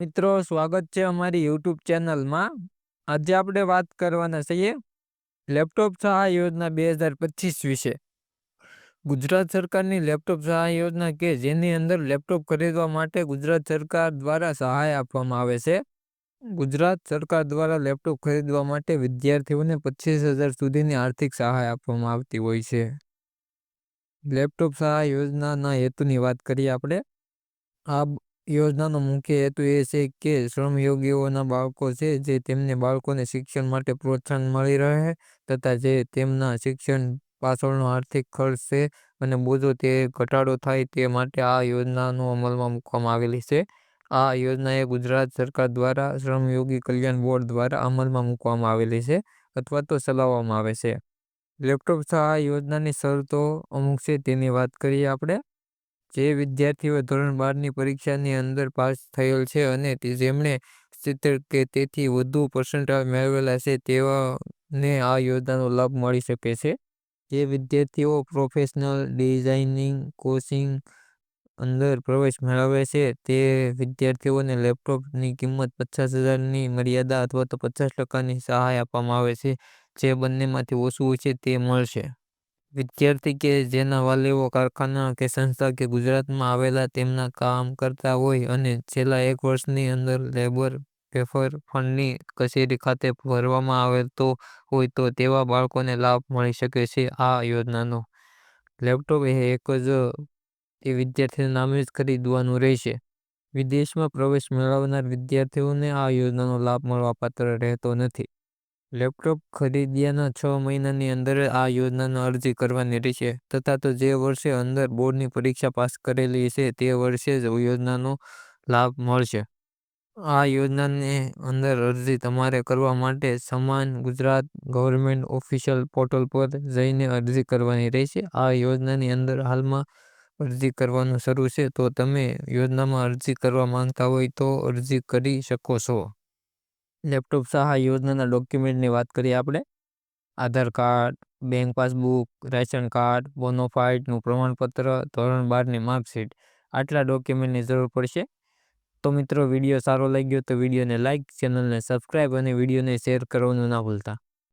મિત્રો, સ્વાગત છે અમારી યુટ્યુબ ચેનલમાં. આજે આપણે વાત કરવાના છીએ લેપટોપ સહાય યોજના બે હજાર પચીસ વિશે. ગુજરાત સરકારની લેપટોપ સહાય યોજના કે જેની અંદર લેપટોપ ખરીદવા માટે ગુજરાત સરકાર દ્વારા સહાય આપવામાં આવે છે. ગુજરાત સરકાર દ્વારા લેપટોપ ખરીદવા માટે વિદ્યાર્થીઓને પચીસ હજાર સુધીની આર્થિક સહાય આપવામાં આવતી હોય છે. લેપટોપ સહાય યોજનાના હેતુની વાત કરીએ આપણે. આ યોજનાનો મુખ્ય હેતુ એ છે કે શ્રમયોગીઓના બાળકો છે જે તેમને બાળકોને શિક્ષણ માટે પ્રોત્સાહન મળી રહે તથા જે તેમના શિક્ષણ પાછળનો આર્થિક ખર્ચ છે અને બોજો તે ઘટાડો થાય તે માટે આ યોજનાનો અમલમાં મૂકવામાં આવેલી છે. આ યોજના એ ગુજરાત સરકાર દ્વારા શ્રમયોગી કલ્યાણ બોર્ડ દ્વારા અમલમાં મૂકવામાં આવેલી છે અથવા તો ચલાવવામાં આવે છે. લેપટોપ સહાય યોજનાની શરતો અમુક છે તેની વાત કરીએ આપણે. જે વિદ્યાર્થીઓ ધોરણ બારની પરીક્ષાની અંદર પાસ થયેલ છે અને જેમણે સિત્તેર કે તેથી વધુ પર્સન્ટાઇલ મેળવેલા છે, તેવાને આ યોજનાનો લાભ મળી શકે છે. જે વિદ્યાર્થીઓ પ્રોફેશનલ ડિઝાઇનિંગ કોચિંગ અંદર પ્રવેશ મેળવે છે, તે વિદ્યાર્થીઓને લેપટોપની કિંમત પચાસ હજારની મર્યાદા અથવા તો પચાસ ટકાની સહાય આપવામાં આવે છે, જે બંનેમાંથી ઓછું હોય છે, તે મળશે. વિદ્યાર્થી કે જેના વાલીઓ કારખાના કે સંસ્થા કે ગુજરાતમાં આવેલા તેમના કામ કરતા હોય અને છેલ્લા એક વર્ષની અંદર લેબર વેફર ફંડની કચેરી ખાતે ભરવામાં આવેતો હોય તો તેવા બાળકોને લાભ મળી શકે છે આ યોજનાનો. લેપટોપ એ એક જ એ વિદ્યાર્થીના નામે જ ખરીદવાનું રહેશે. વિદેશમાં પ્રવેશ મેળવનાર વિદ્યાર્થીઓને આ યોજનાનો લાભ મળવાપાત્ર રહેતો નથી. લેપટોપ ખરીદ્યાના છ મહિનાની અંદર આ યોજનાનો અરજી કરવાની રહેશે, તથા તો જે વર્ષે અંદર બોર્ડની પરીક્ષા પાસ કરેલી છે તે વર્ષે જ યોજનાનો લાભ મળશે. આ યોજનાને અંદર અરજી તમારે કરવા માટે સમાન ગુજરાત ગવર્મેન્ટ ઓફિશિયલ પોર્ટલ પર જઈને અરજી કરવાની રહેશે. આ યોજનાની અંદર હાલમાં અરજી કરવાનું શરૂ છે, તો તમે યોજનામાં અરજી કરવા માંગતા હોય તો અરજી કરી શકો છો. લેપટોપ સહાય યોજનાના ડોક્યુમેન્ટની વાત કરીએ આપણે. Aadhaar card, bank passbook, ration card બોનોફાઇડનું પ્રમાણપત્ર, ધોરણ બારની માર્કશીટ, આટલા ડોક્યુમેન્ટની જરૂર પડશે. તો મિત્રો, વીડિયો સારો લાગ્યો તો વિડીયોને લાઇક ચેનલને સબસ્ક્રાઈબ અને વિડીયોને શેર કરવાનું ના ભૂલતા.